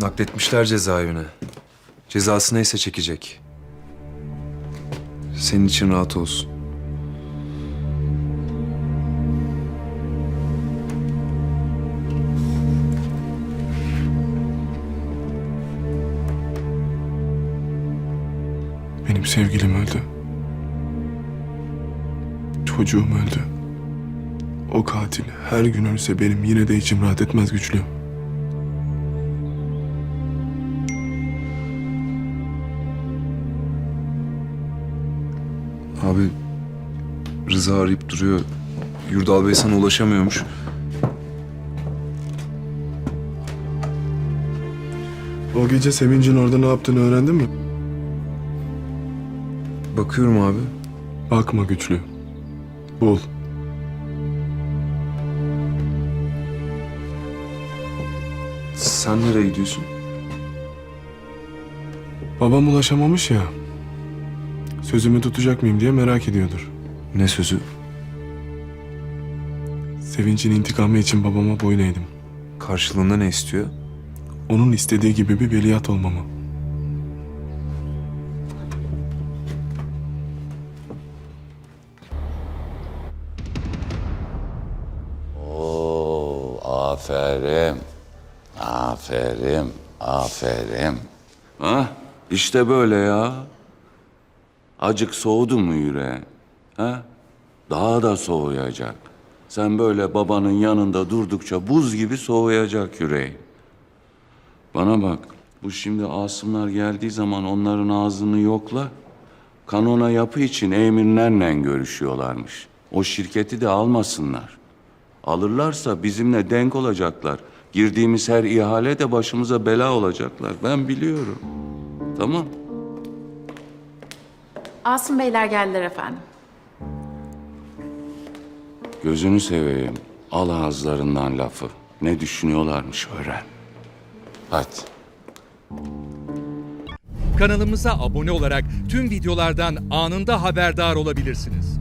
Nakletmişler cezaevine. Cezası neyse çekecek. Senin için rahat olsun. Benim sevgilim öldü. Çocuğum öldü. O katil her gün ölse benim yine de içim rahat etmez güçlü. Abi Rıza arayıp duruyor. Yurdal Bey sana ulaşamıyormuş. O gece Sevinç'in orada ne yaptığını öğrendin mi? Bakıyorum abi. Bakma güçlü. Bul. Sen nereye gidiyorsun? Babam ulaşamamış ya. Sözümü tutacak mıyım diye merak ediyordur. Ne sözü? Sevinç'in intikamı için babama boyun eğdim. Karşılığında ne istiyor? Onun istediği gibi bir veliaht olmamı. Oo, aferin. Aferin. Aferin. Ha? İşte böyle ya. Acık soğudu mu yüreğin? Ha? Daha da soğuyacak. Sen böyle babanın yanında durdukça buz gibi soğuyacak yüreğin. Bana bak. Bu şimdi Asımlar geldiği zaman onların ağzını yokla. Kanona yapı için emirlerle görüşüyorlarmış. O şirketi de almasınlar. Alırlarsa bizimle denk olacaklar. Girdiğimiz her ihale de başımıza bela olacaklar. Ben biliyorum. Tamam. Asım Beyler geldiler efendim. Gözünü seveyim. Al ağızlarından lafı. Ne düşünüyorlarmış öğren. Hadi. Kanalımıza abone olarak tüm videolardan anında haberdar olabilirsiniz.